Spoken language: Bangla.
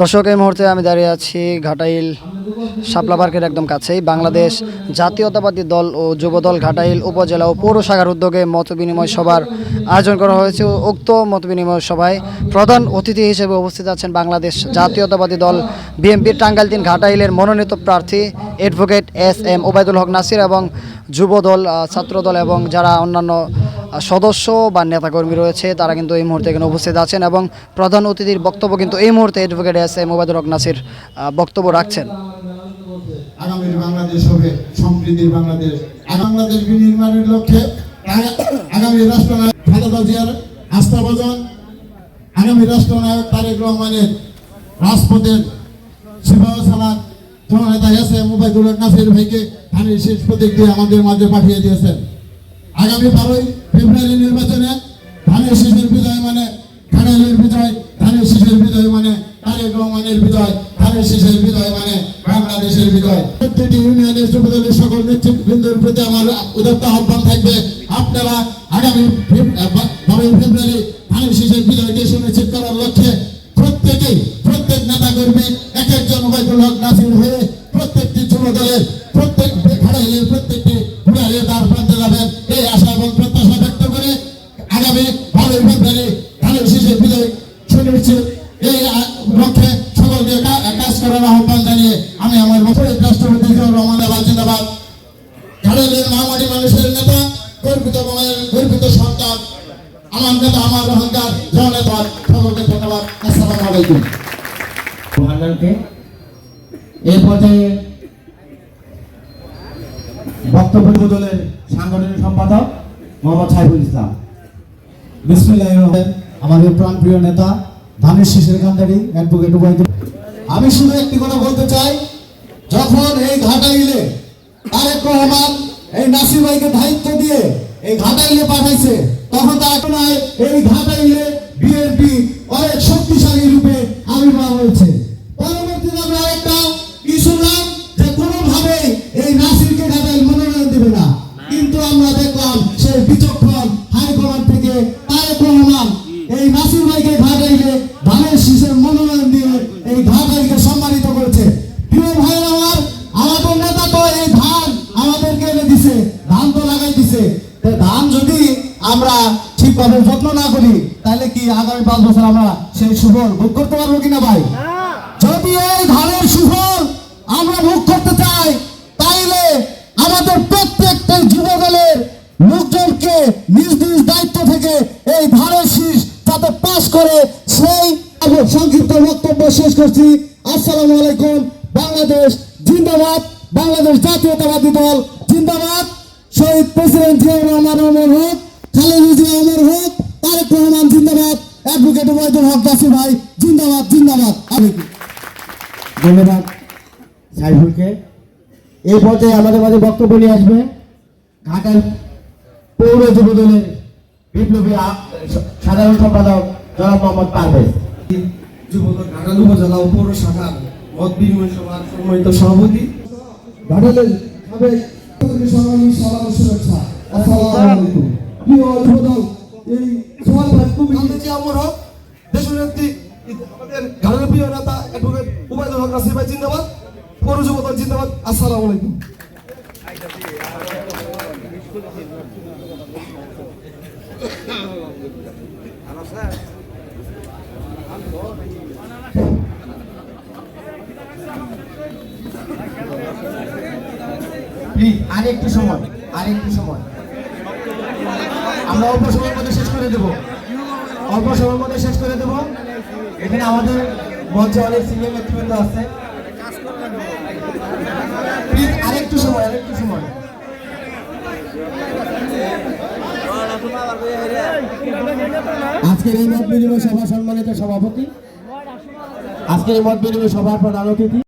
দর্শক, এই মুহূর্তে আমি দাঁড়িয়ে আছি ঘাটাইল শাপলা পার্কের একদম কাছেই। বাংলাদেশ জাতীয়তাবাদী দল ও যুবদল ঘাটাইল উপজেলা ও পৌর শাখার উদ্যোগে মত বিনিময় সভার আয়োজন করা হয়েছে। উক্ত মত বিনিময় সভায় প্রধান অতিথি হিসেবে উপস্থিত আছেন বাংলাদেশ জাতীয়তাবাদী দল বিএনপির টাঙ্গাইল তিন ঘাটাইলের মনোনীত প্রার্থী advocate S M Obaidul Haque Nasir এবং যুবদল ছাত্রদল এবং যারা অন্যান্য সদস্য বা নেতাকর্মী রয়েছে, তারা কিন্তু এই মুহূর্তে এখানে উপস্থিত আছেন এবং প্রধান অতিথির বক্তব্য কিন্তু এই মুহূর্তে advocate S M Obaidul Haque Nasir বক্তব্য রাখছেন। আগামীর বাংলাদেশ হবে সমৃদ্ধির বাংলাদেশ। বাংলাদেশ বিনির্মাণের লক্ষ্যে আগা- আগামী রাষ্ট্রনায়ক খালেদা জিয়ার আস্থাভাজন, আগামী রাষ্ট্রনায়ক তারেক রহমানের রাজপথের সিপাহ সালাদ জননেতা এসে মুবাইদুল হক নাসির ভাইকে ধানের শেষ প্রতীক দিয়ে আমাদের মাঝে পাঠিয়ে দিয়েছেন। আগামী বারোই ফেব্রুয়ারি নির্বাচনে ধানের শীষের বিজয় মানে খানাইলের বিজয়, ধানের শীষের বিজয় মানে তারেক রহমানের বিজয়, ধানের শীষের বিজয় মানে বাংলাদেশের বিজয়। প্রত্যেকটি ইউনিয়নের যুবদলের সকল নেতৃবৃন্দের প্রতি আমার উদাত্ত আহ্বান থাকবে। আপনারা আগামী বারোই ফেব্রুয়ারি আগামী বারোই ফেব্রুয়ারি ধানের শীষের বিজয় এই লক্ষ্যে সকলকে কাজ করার আহ্বান জানিয়ে আমি আমার বছরের রাষ্ট্রপতি জিয়াউর জিন্দাবাদ। খাড়াইলের মহামারী মানুষের নেতা, গর্বিত গর্বিত সন্তান, আমার নেতা, আমার অহংকার, জননেতা, সকলকে ধন্যবাদ। আসসালামু আলাইকুম। এই পর্যায়ে বক্তব্য দলের সাংগঠনিক সম্পাদক মোহাম্মদ সাইফুল ইসলাম। নেতা, ধানের শিশির অ্যাডভোকেট আমি শুধু একটি কথা বলতে চাই, যখন এই ঘাটাইলে তারেক রহমান এই নাসির ভাইকে দায়িত্ব দিয়ে এই ঘাটাইলে পাঠাইছে, তখন তার নয় এই ঘাটাইলে বিএনপি অনেক শক্তিশালী রূপে আবির্ভাব হয়েছে। ঠিকভাবে যত্ন না করি তাহলে কি আগামী পাঁচ বছর আমরা সেই সুফল ভোগ করতে পারব কিনা ভাই? যদি এই ধানের সুফল আমরা ভোগ করতে চাই তাইলে আমাদের প্রত্যেকটা যুবদলের লোকজনকে নিজ নিজ দায়িত্ব থেকে এই ধানের শীষ যাতে পাশ করে সেই সংক্ষিপ্ত বক্তব্য শেষ করছি। আসসালামু আলাইকুম বাংলাদেশ জিন্দাবাদ বাংলাদেশ জাতীয়তাবাদী দল জিন্দাবাদ। শহীদ প্রেসিডেন্ট জিয়াউর রহমান হোক খালেদা জিয়া অমর হোক তারেক রহমান জিন্দাবাদ অ্যাডভোকেট ওবায়দুল হক দাসি ভাই জিন্দাবাদ জিন্দাবাদ আমি ধন্যবাদ সাইফুলকে এই পর্যায়ে আমাদের মাঝে বক্তব্য নিয়ে আসবে ঘাটাল পৌর যুব দলের বিপ্লবী সাধারণ সম্পাদক জনাব মোহাম্মদ পারভেজ যুবদল ঘাটাল উপজেলা পৌর শাখার মত বিনিময় সভার সম্মানিত সভাপতি ঘাটালের সাবেক সংগ্রামী সালাম শুভেচ্ছা আসসালামু আলাইকুম প্রিয় যুবদল এই সমাজ কমিটি যে আমার দেশনেত্রী আমাদের ঘাটালের প্রিয় নেতা অ্যাডভোকেট উবায়দুল হক নাসির ভাই জিন্দাবাদ। পৌর জিন্দাবাদ। আসসালামু আলাইকুম। প্লিজ আর একটু সময় আর একটু সময়। আমরা অল্প সময়ের মধ্যে শেষ করে দেব। অল্প সময়ের মধ্যে শেষ করে দেব। এখানে আমাদের মঞ্চে অনেক সিনিয়র নেতৃবৃন্দ আছে। প্লিজ আর একটু সময় আর একটু সময়। আজকের এই মত বিনিময় সভা সম্মানিত সভাপতি, আজকের এই মত বিনিময় সভার প্রধান অতিথি।